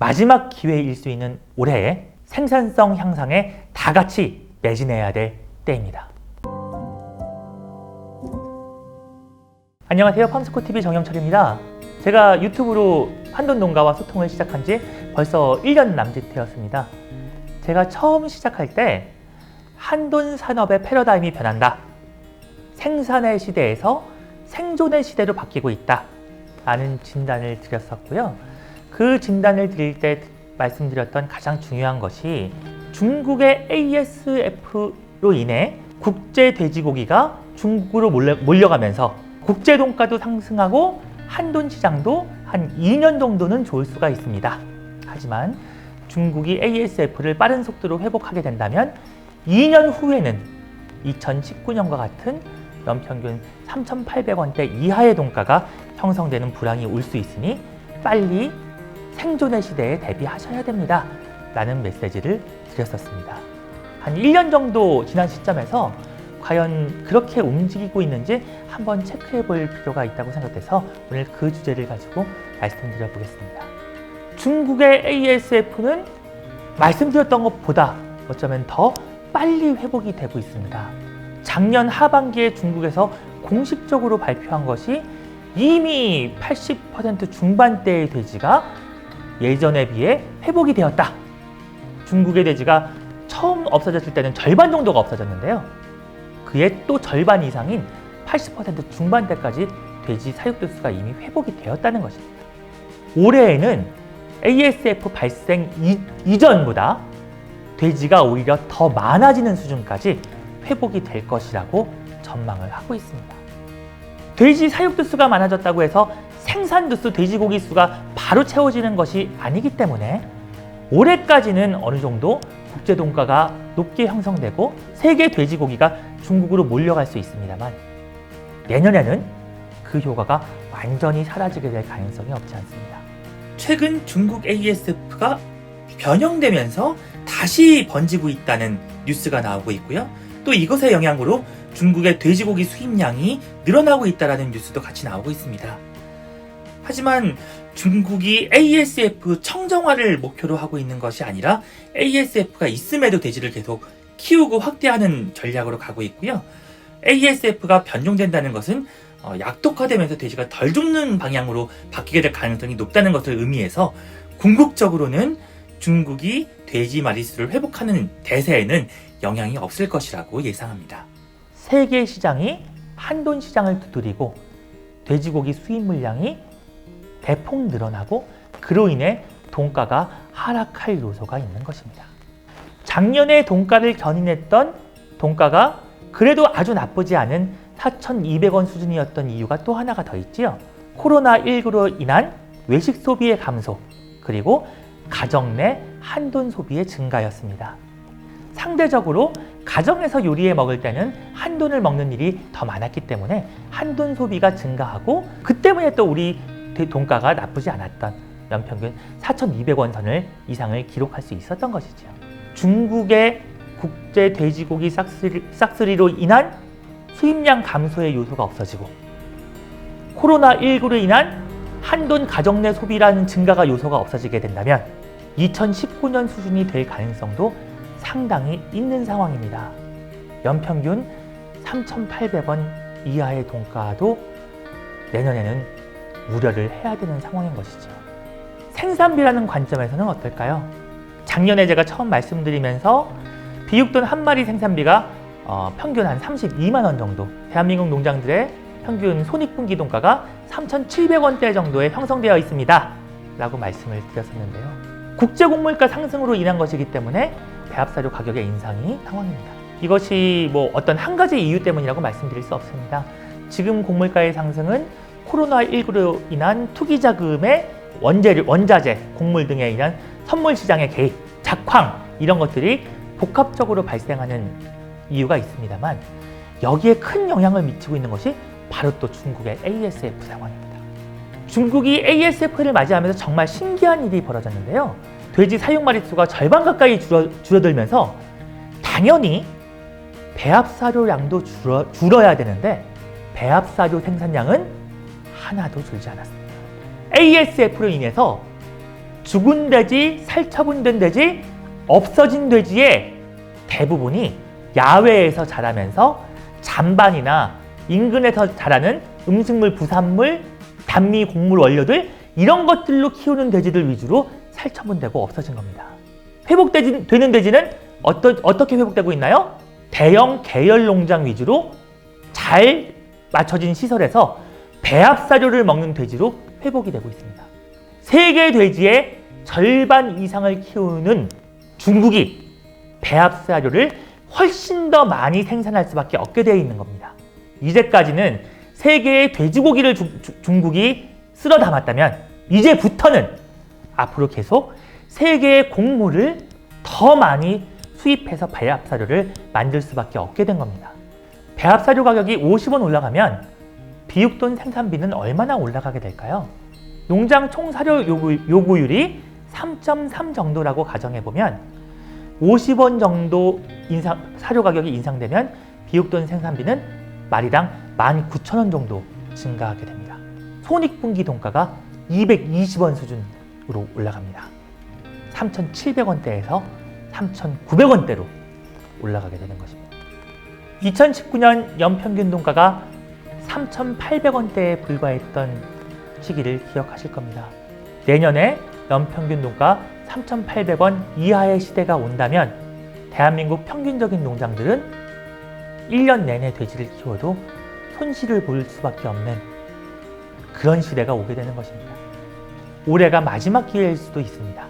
마지막 기회일 수 있는 올해에 생산성 향상에 다 같이 매진해야 될 때입니다. 안녕하세요. 팜스코TV 정영철입니다. 제가 유튜브로 한돈 농가와 소통을 시작한 지 벌써 1년 남짓 되었습니다. 제가 처음 시작할 때 한돈 산업의 패러다임이 변한다. 생산의 시대에서 생존의 시대로 바뀌고 있다. 라는 진단을 드렸었고요. 그 진단을 드릴 때 말씀드렸던 가장 중요한 것이 중국의 ASF로 인해 국제 돼지고기가 중국으로 몰려, 몰려가면서 국제 돈가도 상승하고 한돈 시장도 한 2년 정도는 좋을 수가 있습니다. 하지만 중국이 ASF를 빠른 속도로 회복하게 된다면 2년 후에는 2019년과 같은 연평균 3,800원대 이하의 돈가가 형성되는 불황이 올 수 있으니 빨리 생존의 시대에 대비하셔야 됩니다. 라는 메시지를 드렸었습니다. 한 1년 정도 지난 시점에서 과연 그렇게 움직이고 있는지 한번 체크해 볼 필요가 있다고 생각돼서 오늘 그 주제를 가지고 말씀드려 보겠습니다. 중국의 ASF는 말씀드렸던 것보다 어쩌면 더 빨리 회복이 되고 있습니다. 작년 하반기에 중국에서 공식적으로 발표한 것이 이미 80% 중반대의 돼지가 예전에 비해 회복이 되었다. 중국의 돼지가 처음 없어졌을 때는 절반 정도가 없어졌는데요. 그의 또 절반 이상인 80% 중반대까지 돼지 사육도수가 이미 회복이 되었다는 것입니다. 올해에는 ASF 발생 이, 이전보다 돼지가 오히려 더 많아지는 수준까지 회복이 될 것이라고 전망을 하고 있습니다. 돼지 사육두수가 많아졌다고 해서 생산 두수 돼지고기 수가 바로 채워지는 것이 아니기 때문에 올해까지는 어느 정도 국제 돈가가 높게 형성되고 세계 돼지고기가 중국으로 몰려갈 수 있습니다만 내년에는 그 효과가 완전히 사라지게 될 가능성이 없지 않습니다. 최근 중국 ASF가 변형되면서 다시 번지고 있다는 뉴스가 나오고 있고요. 또 이것의 영향으로 중국의 돼지고기 수입량이 늘어나고 있다는 뉴스도 같이 나오고 있습니다. 하지만 중국이 ASF 청정화를 목표로 하고 있는 것이 아니라 ASF가 있음에도 돼지를 계속 키우고 확대하는 전략으로 가고 있고요. ASF가 변종된다는 것은 어, 약독화되면서 돼지가 덜 죽는 방향으로 바뀌게 될 가능성이 높다는 것을 의미해서 궁극적으로는 중국이 돼지 마리수를 회복하는 대세에는 영향이 없을 것이라고 예상합니다. 세계 시장이 한돈 시장을 두드리고 돼지고기 수입 물량이 대폭 늘어나고 그로 인해 돈가가 하락할 요소가 있는 것입니다. 작년에 돈가를 견인했던 돈가가 그래도 아주 나쁘지 않은 4,200원 수준이었던 이유가 또 하나가 더 있지요. 코로나19로 인한 외식 소비의 감소, 그리고 가정 내 한돈 소비의 증가였습니다. 상대적으로 가정에서 요리해 먹을 때는 한돈을 먹는 일이 더 많았기 때문에 한돈 소비가 증가하고 그 때문에 또 우리 돈가가 나쁘지 않았던 연평균 4,200원 선을 이상을 기록할 수 있었던 것이죠. 중국의 국제 돼지고기 싹쓸이, 싹쓸이로 인한 수입량 감소의 요소가 없어지고 코로나19로 인한 한돈 가정 내 소비라는 증가가 요소가 없어지게 된다면 2019년 수준이 될 가능성도 상당히 있는 상황입니다. 연평균 3,800원 이하의 돈가도 내년에는 우려를 해야 되는 상황인 것이죠. 생산비라는 관점에서는 어떨까요? 작년에 제가 처음 말씀드리면서 비육돈 한 마리 생산비가 어, 평균 한 32만 원 정도 대한민국 농장들의 평균 손익분기 돈가가 3,700원대 정도에 형성되어 있습니다. 라고 말씀을 드렸었는데요. 국제곡물가 상승으로 인한 것이기 때문에 배합사료 가격의 인상이 상황입니다. 이것이 뭐 어떤 한 가지 이유 때문이라고 말씀드릴 수 없습니다. 지금 곡물가의 상승은 코로나19로 인한 투기 자금의 원재료, 원자재, 곡물 등에 의한 선물 시장의 개입, 작황 이런 것들이 복합적으로 발생하는 이유가 있습니다만 여기에 큰 영향을 미치고 있는 것이 바로 또 중국의 ASF 상황입니다. 중국이 ASF를 맞이하면서 정말 신기한 일이 벌어졌는데요. 돼지 사육 마리수가 절반 가까이 줄어, 줄어들면서 당연히 배합사료량도 줄어, 줄어야 되는데 배합사료 생산량은 하나도 줄지 않았습니다. ASF로 인해서 죽은 돼지, 살처분된 돼지, 없어진 돼지의 대부분이 야외에서 자라면서 잔반이나 인근에서 자라는 음식물, 부산물, 단미, 곡물 원료들 이런 것들로 키우는 돼지들 위주로 살처분되고 없어진 겁니다. 회복되는 돼지는 어떠, 어떻게 회복되고 있나요? 대형 계열 농장 위주로 잘 맞춰진 시설에서 배합 사료를 먹는 돼지로 회복이 되고 있습니다. 세계 돼지의 절반 이상을 키우는 중국이 배합 사료를 훨씬 더 많이 생산할 수밖에 없게 되어 있는 겁니다. 이제까지는 세계의 돼지고기를 주- 주- 중국이 쓸어 담았다면 이제부터는 앞으로 계속 세계의 곡물을 더 많이 수입해서 배합 사료를 만들 수밖에 없게 된 겁니다. 배합 사료 가격이 50원 올라가면 비육돈 생산비는 얼마나 올라가게 될까요? 농장 총 사료 요구, 요구 율이 3.3 정도라고 가정해 보면 50원 정도 인상, 사료 가격이 인상되면 비육돈 생산비는 마리당 19,000원 정도 증가하게 됩니다. 손익분기 돈가가 220원 수준으로 올라갑니다. 3,700원대에서 3,900원대로 올라가게 되는 것입니다. 2019년 연평균 돈가가 3,800원대에 불과했던 시기를 기억하실 겁니다. 내년에 연평균 돈가 3,800원 이하의 시대가 온다면 대한민국 평균적인 농장들은 1년 내내 돼지를 키워도 손실을 볼 수밖에 없는 그런 시대가 오게 되는 것입니다. 올해가 마지막 기회일 수도 있습니다.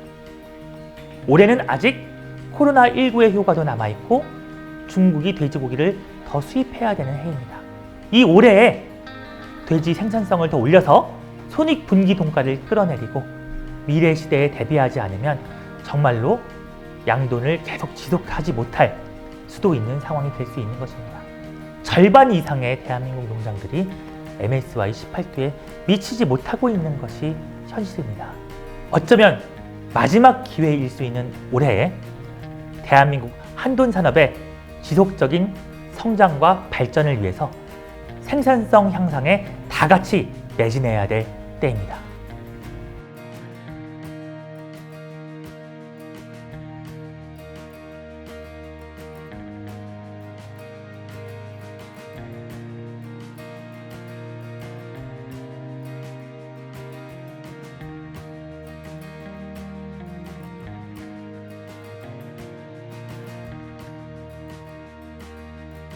올해는 아직 코로나19의 효과도 남아있고 중국이 돼지고기를 더 수입해야 되는 해입니다. 이 올해에 돼지 생산성을 더 올려서 손익 분기 돈가를 끌어내리고 미래 시대에 대비하지 않으면 정말로 양돈을 계속 지속하지 못할 수도 있는 상황이 될 수 있는 것입니다. 절반 이상의 대한민국 농장들이 MSY 18도에 미치지 못하고 있는 것이 현실입니다. 어쩌면 마지막 기회일 수 있는 올해에 대한민국 한돈 산업의 지속적인 성장과 발전을 위해서 생산성 향상에 다 같이 매진해야 될 때입니다.